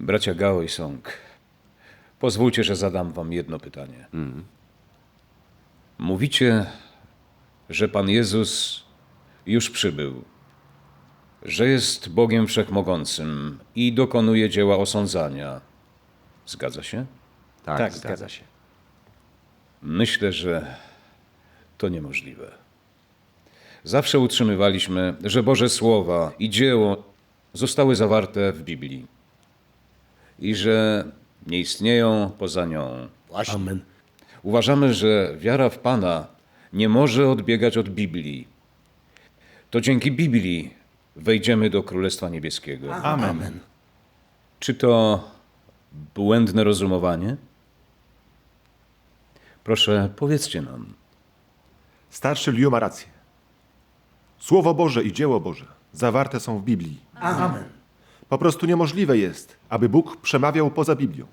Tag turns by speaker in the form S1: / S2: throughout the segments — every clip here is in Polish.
S1: Bracia Gao i Song, pozwólcie, że zadam wam jedno pytanie. Mówicie, że Pan Jezus już przybył, że jest Bogiem Wszechmogącym i dokonuje dzieła osądzania. Zgadza się?
S2: Tak, zgadza się.
S1: Myślę, że to niemożliwe. Zawsze utrzymywaliśmy, że Boże Słowa i dzieło zostały zawarte w Biblii i że nie istnieją poza nią.
S3: Amen.
S1: Uważamy, że wiara w Pana nie może odbiegać od Biblii. To dzięki Biblii wejdziemy do Królestwa Niebieskiego.
S3: Amen.
S1: Czy to błędne rozumowanie? Proszę, powiedzcie nam.
S4: Starszy Liu ma rację. Słowo Boże i dzieło Boże zawarte są w Biblii.
S3: Amen.
S4: Po prostu niemożliwe jest, aby Bóg przemawiał poza Biblią.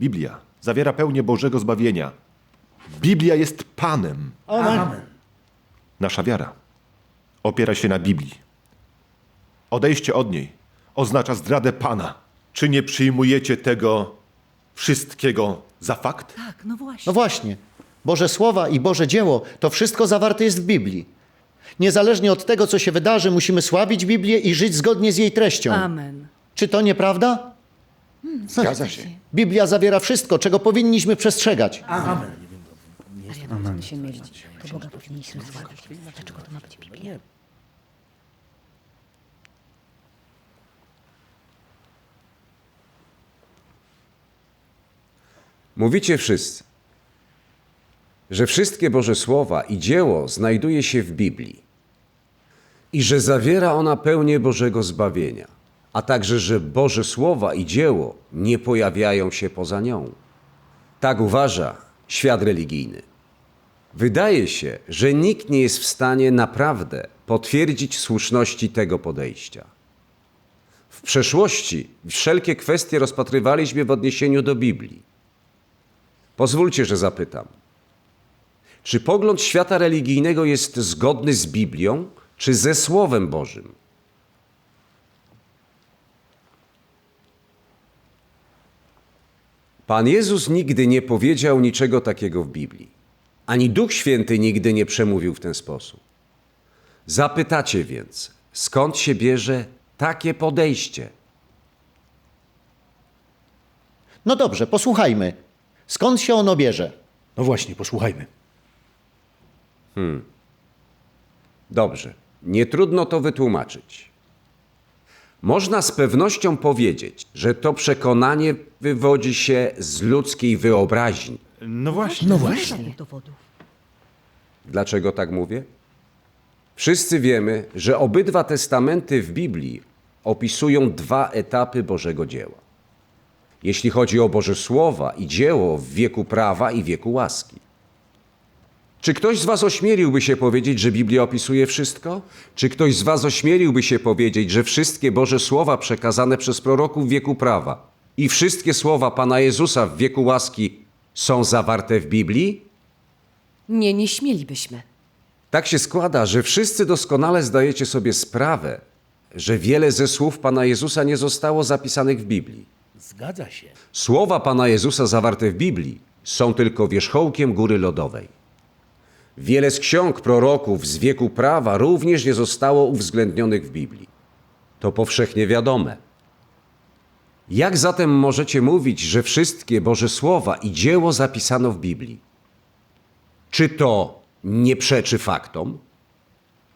S4: Biblia zawiera pełnię Bożego zbawienia. Biblia jest Panem.
S3: Amen.
S4: Nasza wiara opiera się na Biblii. Odejście od niej oznacza zdradę Pana. Czy nie przyjmujecie tego wszystkiego za fakt?
S5: Tak, no właśnie.
S6: No właśnie, Boże Słowa i Boże Dzieło to wszystko zawarte jest w Biblii. Niezależnie od tego, co się wydarzy, musimy sławić Biblię i żyć zgodnie z jej treścią.
S5: Amen.
S6: Czy to nieprawda?
S5: Zgadza się.
S6: Biblia zawiera wszystko, czego powinniśmy przestrzegać.
S3: Amen.
S5: Ale się mylić. To Boga powinniśmy sławić. Dlaczego to ma być Biblia?
S2: Mówicie wszyscy, że wszystkie Boże Słowa i dzieło znajduje się w Biblii i że zawiera ona pełnię Bożego zbawienia, a także, że Boże Słowa i dzieło nie pojawiają się poza nią. Tak uważa świat religijny. Wydaje się, że nikt nie jest w stanie naprawdę potwierdzić słuszności tego podejścia. W przeszłości wszelkie kwestie rozpatrywaliśmy w odniesieniu do Biblii. Pozwólcie, że zapytam. Czy pogląd świata religijnego jest zgodny z Biblią, czy ze Słowem Bożym? Pan Jezus nigdy nie powiedział niczego takiego w Biblii. Ani Duch Święty nigdy nie przemówił w ten sposób. Zapytacie więc, skąd się bierze takie podejście?
S6: No dobrze, posłuchajmy. Skąd się ono bierze?
S3: No właśnie, posłuchajmy.
S2: Dobrze, nie trudno to wytłumaczyć. Można z pewnością powiedzieć, że to przekonanie wywodzi się z ludzkiej wyobraźni.
S4: No właśnie.
S3: No właśnie.
S5: Żadnych dowodów.
S2: Dlaczego tak mówię? Wszyscy wiemy, że obydwa testamenty w Biblii opisują dwa etapy Bożego dzieła. Jeśli chodzi o Boże Słowa i dzieło w wieku prawa i wieku łaski. Czy ktoś z Was ośmieliłby się powiedzieć, że Biblia opisuje wszystko? Czy ktoś z Was ośmieliłby się powiedzieć, że wszystkie Boże Słowa przekazane przez proroków w wieku prawa i wszystkie słowa Pana Jezusa w wieku łaski są zawarte w Biblii?
S5: Nie, nie śmielibyśmy.
S2: Tak się składa, że wszyscy doskonale zdajecie sobie sprawę, że wiele ze słów Pana Jezusa nie zostało zapisanych w Biblii.
S3: Zgadza się.
S2: Słowa Pana Jezusa zawarte w Biblii są tylko wierzchołkiem góry lodowej. Wiele z ksiąg proroków z wieku prawa również nie zostało uwzględnionych w Biblii. To powszechnie wiadome. Jak zatem możecie mówić, że wszystkie Boże Słowa i dzieło zapisano w Biblii? Czy to nie przeczy faktom?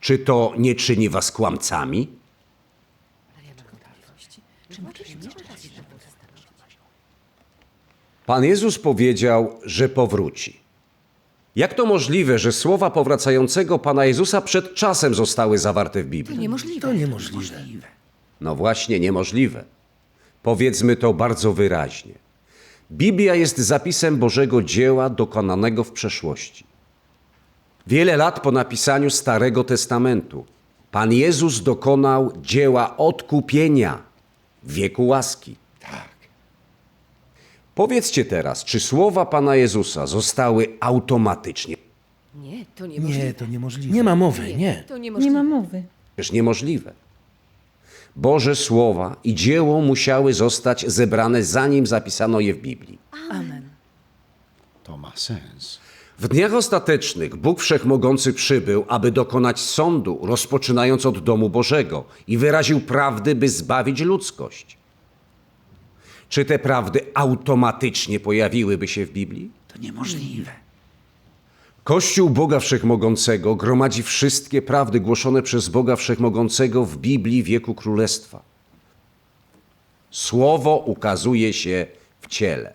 S2: Czy to nie czyni was kłamcami? Pan Jezus powiedział, że powróci. Jak to możliwe, że słowa powracającego Pana Jezusa przed czasem zostały zawarte w
S5: To
S2: Biblii?
S5: niemożliwe.
S3: To niemożliwe.
S2: No właśnie, niemożliwe. Powiedzmy to bardzo wyraźnie. Biblia jest zapisem Bożego dzieła dokonanego w przeszłości. Wiele lat po napisaniu Starego Testamentu Pan Jezus dokonał dzieła odkupienia w wieku łaski. Powiedzcie teraz, czy słowa Pana Jezusa zostały automatycznie
S5: Nie, to niemożliwe.
S3: Nie, to niemożliwe. Nie ma mowy, nie.
S5: To niemożliwe.
S7: Nie ma mowy.
S2: Przecież niemożliwe. Boże słowa i dzieło musiały zostać zebrane, zanim zapisano je w Biblii.
S5: Amen.
S7: To ma sens.
S2: W dniach ostatecznych Bóg Wszechmogący przybył, aby dokonać sądu, rozpoczynając od domu Bożego i wyraził prawdy, by zbawić ludzkość. Czy te prawdy automatycznie pojawiłyby się w Biblii?
S3: To niemożliwe.
S2: Kościół Boga Wszechmogącego gromadzi wszystkie prawdy głoszone przez Boga Wszechmogącego w Biblii wieku Królestwa. Słowo ukazuje się w ciele.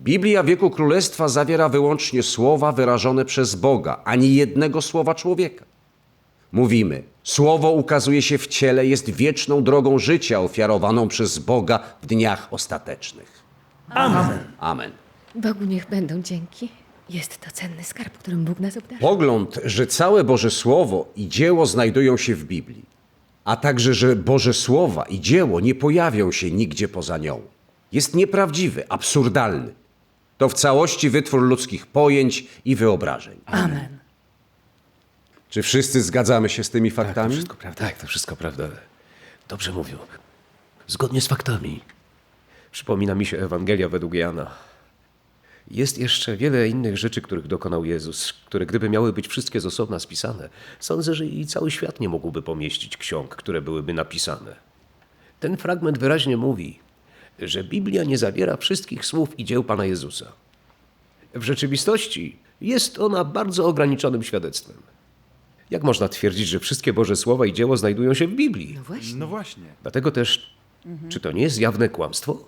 S2: Biblia wieku Królestwa zawiera wyłącznie słowa wyrażone przez Boga, ani jednego słowa człowieka. Mówimy, Słowo ukazuje się w ciele, jest wieczną drogą życia ofiarowaną przez Boga w dniach ostatecznych. Amen. Amen.
S5: Bogu niech będą dzięki. Jest to cenny skarb, którym Bóg nas obdarzył.
S2: Pogląd, że całe Boże Słowo i dzieło znajdują się w Biblii, a także, że Boże Słowa i dzieło nie pojawią się nigdzie poza nią, jest nieprawdziwy, absurdalny. To w całości wytwór ludzkich pojęć i wyobrażeń.
S5: Amen.
S2: Czy wszyscy zgadzamy się z tymi
S3: To
S2: faktami?
S3: wszystko prawda. Tak, to wszystko prawda. Dobrze mówią. Zgodnie z faktami.
S8: Przypomina mi się Ewangelia według Jana. Jest jeszcze wiele innych rzeczy, których dokonał Jezus, które gdyby miały być wszystkie z osobna spisane, sądzę, że i cały świat nie mógłby pomieścić ksiąg, które byłyby napisane. Ten fragment wyraźnie mówi, że Biblia nie zawiera wszystkich słów i dzieł Pana Jezusa. W rzeczywistości jest ona bardzo ograniczonym świadectwem. Jak można twierdzić, że wszystkie Boże słowa i dzieło znajdują się w Biblii?
S5: No właśnie.
S7: No właśnie.
S8: Dlatego też, czy to nie jest jawne kłamstwo?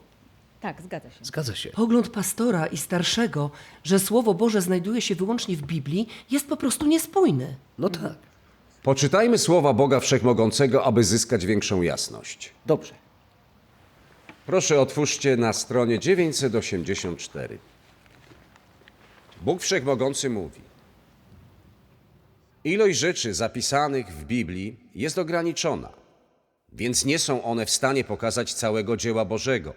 S5: Tak, zgadza się.
S8: Zgadza się.
S9: Pogląd pastora i starszego, że Słowo Boże znajduje się wyłącznie w Biblii, jest po prostu niespójny.
S8: No tak.
S2: Poczytajmy słowa Boga Wszechmogącego, aby zyskać większą jasność.
S3: Dobrze.
S2: Proszę otwórzcie na stronie 984. Bóg Wszechmogący mówi: Ilość rzeczy zapisanych w Biblii jest ograniczona, więc nie są one w stanie pokazać całego dzieła Bożego.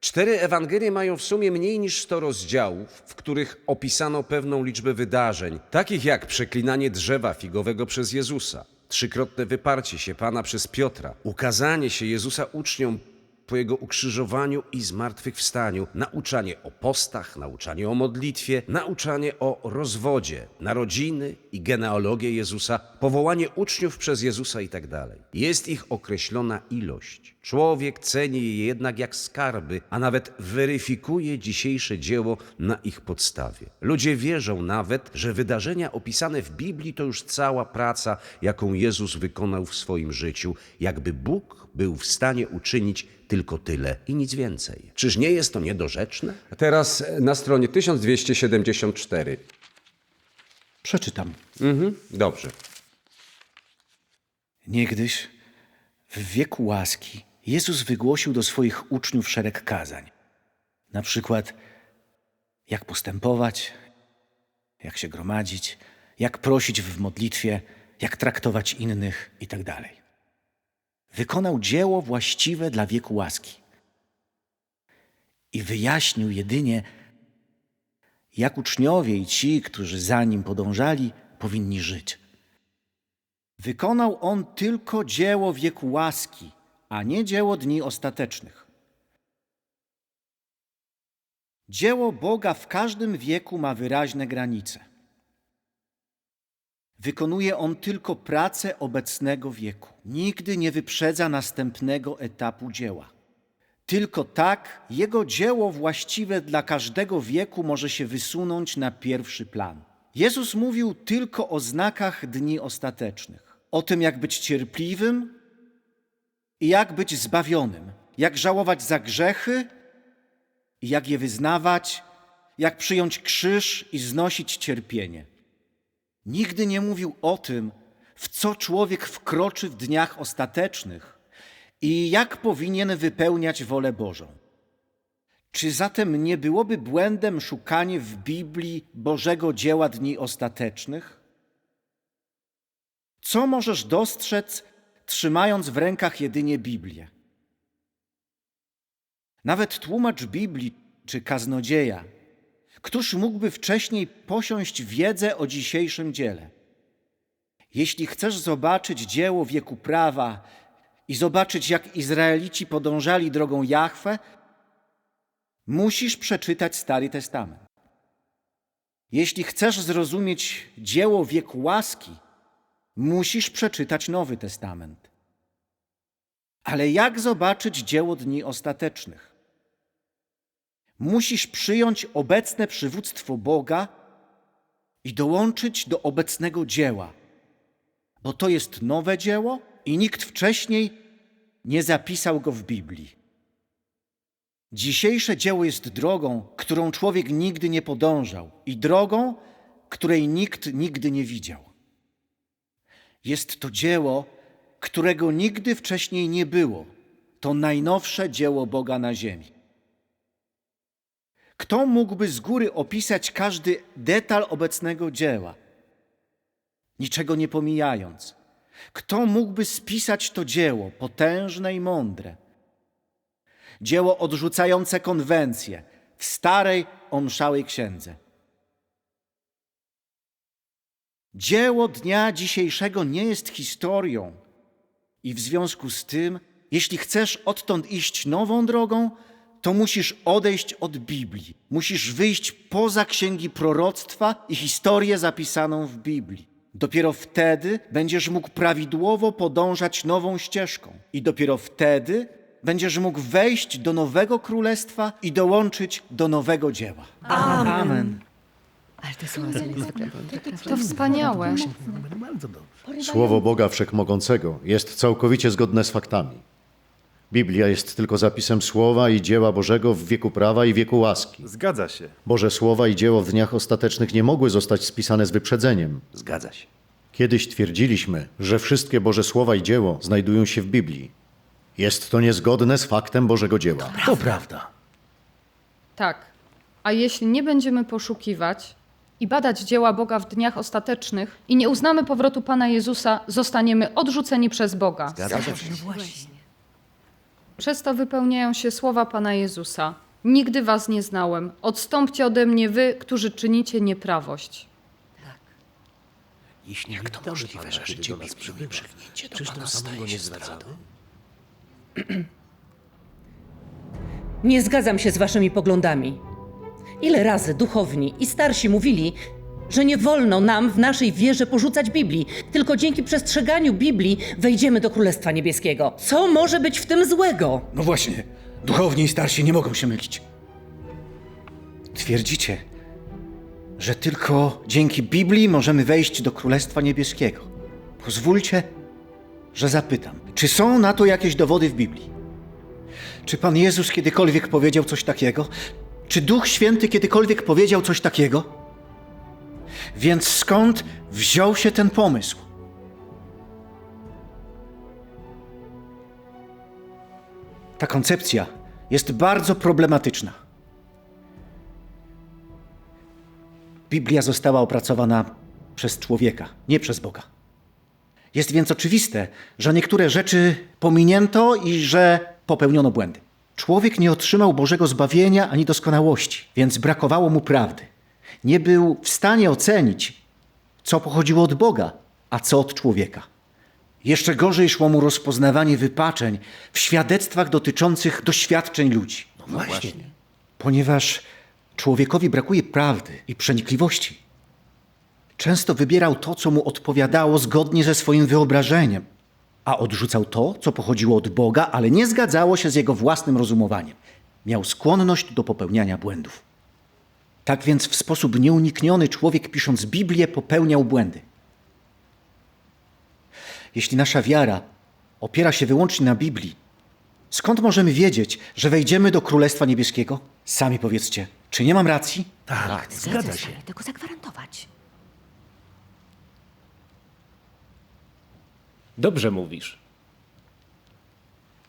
S2: Cztery Ewangelie mają w sumie mniej niż 100 rozdziałów, w których opisano pewną liczbę wydarzeń, takich jak przeklinanie drzewa figowego przez Jezusa, trzykrotne wyparcie się Pana przez Piotra, ukazanie się Jezusa uczniom po jego ukrzyżowaniu i zmartwychwstaniu, nauczanie o postach, nauczanie o modlitwie, nauczanie o rozwodzie, narodziny i genealogię Jezusa, powołanie uczniów przez Jezusa itd. Jest ich określona ilość. Człowiek ceni je jednak jak skarby, a nawet weryfikuje dzisiejsze dzieło na ich podstawie. Ludzie wierzą nawet, że wydarzenia opisane w Biblii to już cała praca, jaką Jezus wykonał w swoim życiu, jakby Bóg był w stanie uczynić tylko tyle i nic więcej. Czyż nie jest to niedorzeczne? Teraz na stronie 1274.
S3: Przeczytam.
S2: Mhm, dobrze.
S3: Niegdyś, w wieku łaski, Jezus wygłosił do swoich uczniów szereg kazań. Na przykład, jak postępować, jak się gromadzić, jak prosić w modlitwie, jak traktować innych itd. Wykonał dzieło właściwe dla wieku łaski i wyjaśnił jedynie, jak uczniowie i ci, którzy za nim podążali, powinni żyć. Wykonał on tylko dzieło wieku łaski, a nie dzieło dni ostatecznych. Dzieło Boga w każdym wieku ma wyraźne granice. Wykonuje on tylko pracę obecnego wieku. Nigdy nie wyprzedza następnego etapu dzieła. Tylko tak jego dzieło właściwe dla każdego wieku może się wysunąć na pierwszy plan. Jezus mówił tylko o znakach dni ostatecznych, o tym, jak być cierpliwym i jak być zbawionym, jak żałować za grzechy i jak je wyznawać, jak przyjąć krzyż i znosić cierpienie. Nigdy nie mówił o tym, w co człowiek wkroczy w dniach ostatecznych i jak powinien wypełniać wolę Bożą. Czy zatem nie byłoby błędem szukanie w Biblii Bożego dzieła dni ostatecznych? Co możesz dostrzec, trzymając w rękach jedynie Biblię? Nawet tłumacz Biblii czy kaznodzieja, któż mógłby wcześniej posiąść wiedzę o dzisiejszym dziele? Jeśli chcesz zobaczyć dzieło wieku prawa i zobaczyć, jak Izraelici podążali drogą Jahwe, musisz przeczytać Stary Testament. Jeśli chcesz zrozumieć dzieło wieku łaski, musisz przeczytać Nowy Testament. Ale jak zobaczyć dzieło dni ostatecznych? Musisz przyjąć obecne przywództwo Boga i dołączyć do obecnego dzieła, bo to jest nowe dzieło i nikt wcześniej nie zapisał go w Biblii. Dzisiejsze dzieło jest drogą, którą człowiek nigdy nie podążał i drogą, której nikt nigdy nie widział. Jest to dzieło, którego nigdy wcześniej nie było. To najnowsze dzieło Boga na ziemi. Kto mógłby z góry opisać każdy detal obecnego dzieła, niczego nie pomijając? Kto mógłby spisać to dzieło, potężne i mądre? Dzieło odrzucające konwencje w starej, omszałej księdze. Dzieło dnia dzisiejszego nie jest historią, i w związku z tym, jeśli chcesz odtąd iść nową drogą, to musisz odejść od Biblii. Musisz wyjść poza księgi proroctwa i historię zapisaną w Biblii. Dopiero wtedy będziesz mógł prawidłowo podążać nową ścieżką. I dopiero wtedy będziesz mógł wejść do nowego królestwa i dołączyć do nowego dzieła. Amen.
S5: Ale słowa są niezwykle.
S10: To wspaniałe.
S6: Słowo Boga Wszechmogącego jest całkowicie zgodne z faktami. Biblia jest tylko zapisem słowa i dzieła Bożego w wieku prawa i wieku łaski.
S4: Zgadza się.
S6: Boże słowa i dzieło w dniach ostatecznych nie mogły zostać spisane z wyprzedzeniem.
S8: Zgadza się.
S6: Kiedyś twierdziliśmy, że wszystkie Boże słowa i dzieło znajdują się w Biblii. Jest to niezgodne z faktem Bożego dzieła.
S3: To prawda.
S10: Tak. A jeśli nie będziemy poszukiwać i badać dzieła Boga w dniach ostatecznych i nie uznamy powrotu Pana Jezusa, zostaniemy odrzuceni przez Boga. Przez to wypełniają się słowa Pana Jezusa. Nigdy was nie znałem. Odstąpcie ode mnie wy, którzy czynicie nieprawość.
S8: Jeśli Jak to możliwe, że życie nas przybywa, czyż tym samym go nie zdradzamy?
S9: Nie zgadzam się z waszymi poglądami. Ile razy duchowni i starsi mówili, że nie wolno nam w naszej wierze porzucać Biblii, tylko dzięki przestrzeganiu Biblii wejdziemy do Królestwa Niebieskiego. Co może być w tym złego?
S3: No właśnie, duchowni i starsi nie mogą się mylić. Twierdzicie, że tylko dzięki Biblii możemy wejść do Królestwa Niebieskiego. Pozwólcie, że zapytam, czy są na to jakieś dowody w Biblii? Czy Pan Jezus kiedykolwiek powiedział coś takiego? Czy Duch Święty kiedykolwiek powiedział coś takiego? Więc skąd wziął się ten pomysł? Ta koncepcja jest bardzo problematyczna. Biblia została opracowana przez człowieka, nie przez Boga. Jest więc oczywiste, że niektóre rzeczy pominięto i że popełniono błędy. Człowiek nie otrzymał Bożego zbawienia ani doskonałości, więc brakowało mu prawdy. Nie był w stanie ocenić, co pochodziło od Boga, a co od człowieka. Jeszcze gorzej szło mu rozpoznawanie wypaczeń w świadectwach dotyczących doświadczeń ludzi. No właśnie. Ponieważ człowiekowi brakuje prawdy i przenikliwości. Często wybierał to, co mu odpowiadało zgodnie ze swoim wyobrażeniem, a odrzucał to, co pochodziło od Boga, ale nie zgadzało się z jego własnym rozumowaniem. Miał skłonność do popełniania błędów. Tak więc w sposób nieunikniony człowiek, pisząc Biblię, popełniał błędy. Jeśli nasza wiara opiera się wyłącznie na Biblii, skąd możemy wiedzieć, że wejdziemy do Królestwa Niebieskiego? Sami powiedzcie, czy nie mam racji?
S5: Zgadza się. Tego zagwarantować.
S11: Dobrze mówisz.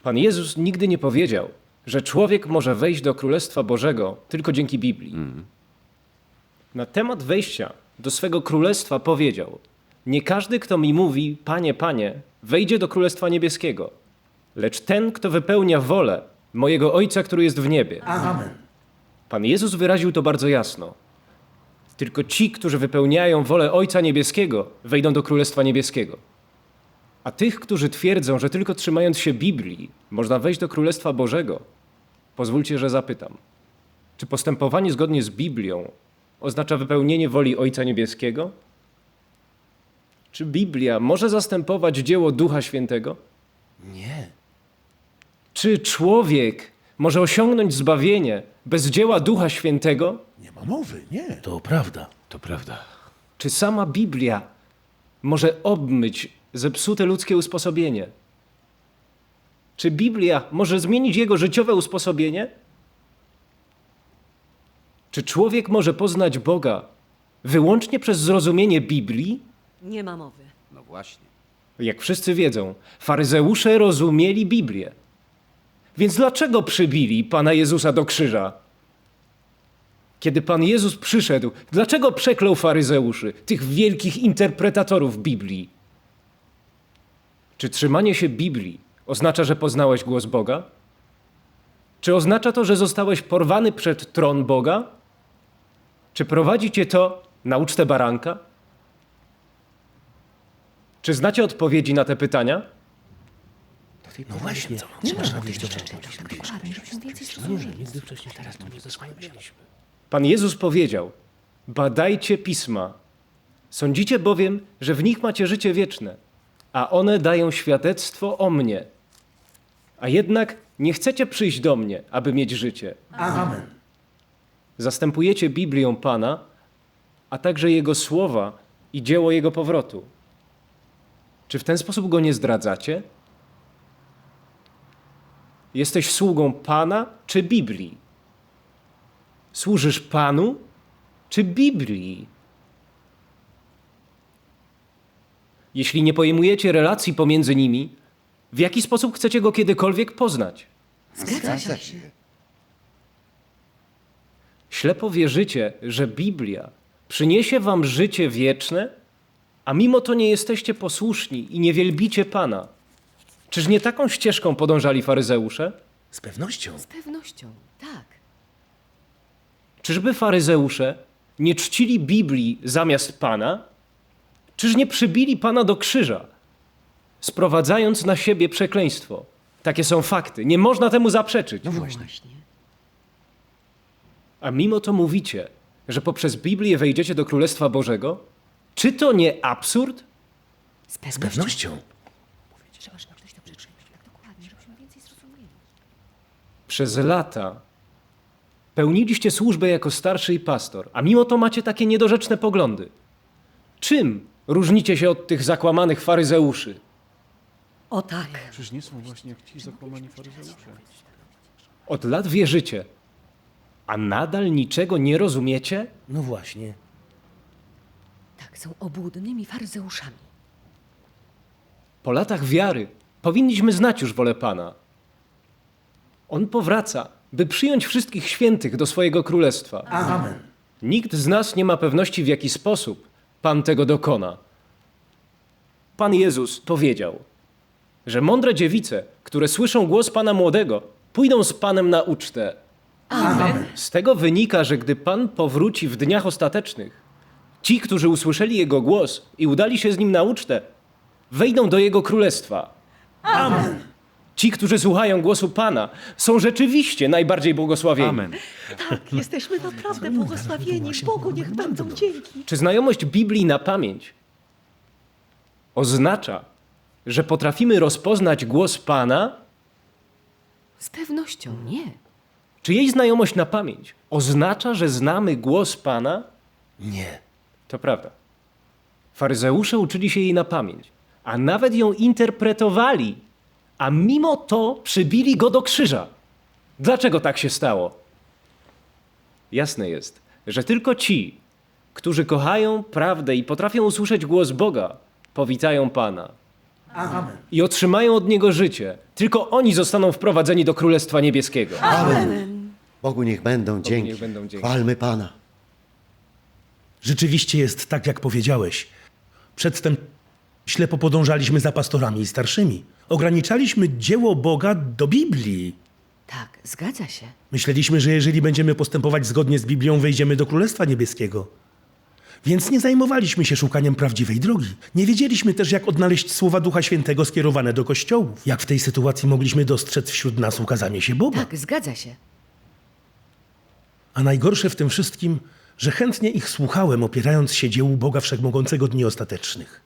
S11: Pan Jezus nigdy nie powiedział, że człowiek może wejść do Królestwa Bożego tylko dzięki Biblii. Na temat wejścia do swego królestwa powiedział: Nie każdy, kto mi mówi, Panie, Panie, wejdzie do Królestwa Niebieskiego, lecz ten, kto wypełnia wolę mojego Ojca, który jest w niebie. Amen. Pan Jezus wyraził to bardzo jasno. Tylko ci, którzy wypełniają wolę Ojca Niebieskiego, wejdą do Królestwa Niebieskiego. A tych, którzy twierdzą, że tylko trzymając się Biblii można wejść do Królestwa Bożego, pozwólcie, że zapytam. Czy postępowanie zgodnie z Biblią oznacza wypełnienie woli Ojca Niebieskiego? Czy Biblia może zastępować dzieło Ducha Świętego?
S12: Nie.
S11: Czy człowiek może osiągnąć zbawienie bez dzieła Ducha Świętego?
S12: Nie ma mowy, nie. To prawda.
S8: To prawda.
S11: Czy sama Biblia może obmyć zepsute ludzkie usposobienie? Czy Biblia może zmienić jego życiowe usposobienie? Czy człowiek może poznać Boga wyłącznie przez zrozumienie Biblii?
S5: Nie ma mowy.
S2: No właśnie.
S11: Jak wszyscy wiedzą, faryzeusze rozumieli Biblię. Więc dlaczego przybili Pana Jezusa do krzyża? Kiedy Pan Jezus przyszedł, dlaczego przeklął faryzeuszy, tych wielkich interpretatorów Biblii? Czy trzymanie się Biblii oznacza, że poznałeś głos Boga? Czy oznacza to, że zostałeś porwany przed tron Boga? Czy prowadzi cię to na ucztę baranka? Czy znacie odpowiedzi na te pytania?
S12: No właśnie. Teraz to nie zastanawialiśmy.
S11: Pan Jezus powiedział: Badajcie pisma. Sądzicie bowiem, że w nich macie życie wieczne, a one dają świadectwo o mnie. A jednak nie chcecie przyjść do mnie, aby mieć życie.
S12: Amen.
S11: Zastępujecie Biblią Pana, a także Jego słowa i dzieło Jego powrotu. Czy w ten sposób go nie zdradzacie? Jesteś sługą Pana czy Biblii? Służysz Panu czy Biblii? Jeśli nie pojmujecie relacji pomiędzy nimi, w jaki sposób chcecie go kiedykolwiek poznać?
S5: Zgadza się.
S11: Ślepo wierzycie, że Biblia przyniesie wam życie wieczne, a mimo to nie jesteście posłuszni i nie wielbicie Pana. Czyż nie taką ścieżką podążali faryzeusze?
S12: Z pewnością.
S5: Z pewnością, tak.
S11: Czyżby faryzeusze nie czcili Biblii zamiast Pana? Czyż nie przybili Pana do krzyża, sprowadzając na siebie przekleństwo? Takie są fakty, nie można temu zaprzeczyć.
S5: No właśnie.
S11: A mimo to mówicie, że poprzez Biblię wejdziecie do Królestwa Bożego? Czy to nie absurd?
S5: Z
S12: Z
S5: pewnością.
S12: pewnością.
S5: Trzeba, żeby ktoś to przeczytał. Tak dokładnie, żebyśmy więcej zrozumieli.
S11: Przez lata pełniliście służbę jako starszy i pastor, a mimo to macie takie niedorzeczne poglądy. Czym różnicie się od tych zakłamanych faryzeuszy?
S5: O tak.
S1: Czyż nie są właśnie jak ci zakłamani faryzeusze?
S11: Od lat wierzycie, a nadal niczego nie rozumiecie?
S12: No właśnie.
S5: Tak, są obłudnymi faryzeuszami.
S11: Po latach wiary powinniśmy znać już wolę Pana. On powraca, by przyjąć wszystkich świętych do swojego królestwa.
S12: Amen.
S11: Nikt z nas nie ma pewności, w jaki sposób Pan tego dokona. Pan Jezus powiedział, że mądre dziewice, które słyszą głos Pana młodego, pójdą z Panem na ucztę.
S12: Amen.
S11: Z tego wynika, że gdy Pan powróci w dniach ostatecznych, ci, którzy usłyszeli Jego głos i udali się z Nim na ucztę, wejdą do Jego królestwa.
S12: Amen.
S11: Ci, którzy słuchają głosu Pana, są rzeczywiście najbardziej błogosławieni.
S1: Amen.
S5: Tak, jesteśmy naprawdę błogosławieni. Bogu niech będą dzięki.
S11: Czy znajomość Biblii na pamięć oznacza, że potrafimy rozpoznać głos Pana?
S5: Z pewnością nie.
S11: Czy jej znajomość na pamięć oznacza, że znamy głos Pana?
S12: Nie.
S11: To prawda. Faryzeusze uczyli się jej na pamięć, a nawet ją interpretowali, a mimo to przybili go do krzyża. Dlaczego tak się stało? Jasne jest, że tylko ci, którzy kochają prawdę i potrafią usłyszeć głos Boga, powitają Pana
S12: Amen.
S11: i otrzymają od Niego życie. Tylko oni zostaną wprowadzeni do Królestwa Niebieskiego.
S6: Bogu niech będą dzięki.
S11: niech będą dzięki.
S6: Chwalmy Pana.
S12: Rzeczywiście jest tak, jak powiedziałeś. Przedtem ślepo podążaliśmy za pastorami i starszymi. Ograniczaliśmy dzieło Boga do Biblii.
S5: Tak, zgadza się.
S12: Myśleliśmy, że jeżeli będziemy postępować zgodnie z Biblią, wejdziemy do Królestwa Niebieskiego. Więc nie zajmowaliśmy się szukaniem prawdziwej drogi. Nie wiedzieliśmy też, jak odnaleźć słowa Ducha Świętego skierowane do kościołów. Jak w tej sytuacji mogliśmy dostrzec wśród nas ukazanie się Boga.
S5: Tak, zgadza się.
S12: A najgorsze w tym wszystkim, że chętnie ich słuchałem, opierając się dziełu Boga Wszechmogącego Dni Ostatecznych.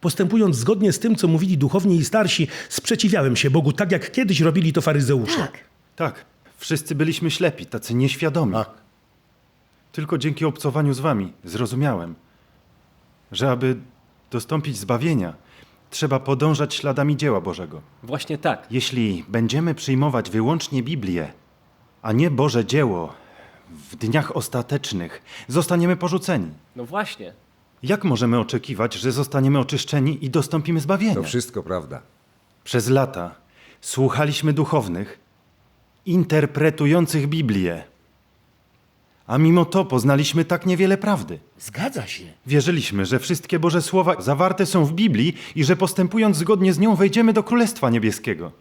S12: Postępując zgodnie z tym, co mówili duchowni i starsi, sprzeciwiałem się Bogu, tak jak kiedyś robili to faryzeusze.
S5: Tak.
S13: Tak, wszyscy byliśmy ślepi, tacy nieświadomi.
S6: Tak.
S13: Tylko dzięki obcowaniu z wami zrozumiałem, że aby dostąpić zbawienia, trzeba podążać śladami dzieła Bożego.
S11: Właśnie tak.
S13: Jeśli będziemy przyjmować wyłącznie Biblię, a nie Boże dzieło w dniach ostatecznych, zostaniemy porzuceni.
S11: No właśnie.
S13: Jak możemy oczekiwać, że zostaniemy oczyszczeni i dostąpimy zbawienia?
S2: To wszystko prawda.
S13: Przez lata słuchaliśmy duchownych, interpretujących Biblię. A mimo to poznaliśmy tak niewiele prawdy.
S12: Zgadza się.
S13: Wierzyliśmy, że wszystkie Boże Słowa zawarte są w Biblii i że postępując zgodnie z nią wejdziemy do Królestwa Niebieskiego.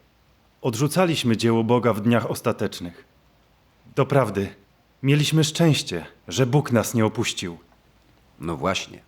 S13: Odrzucaliśmy dzieło Boga w dniach ostatecznych. Doprawdy, mieliśmy szczęście, że Bóg nas nie opuścił.
S2: No właśnie.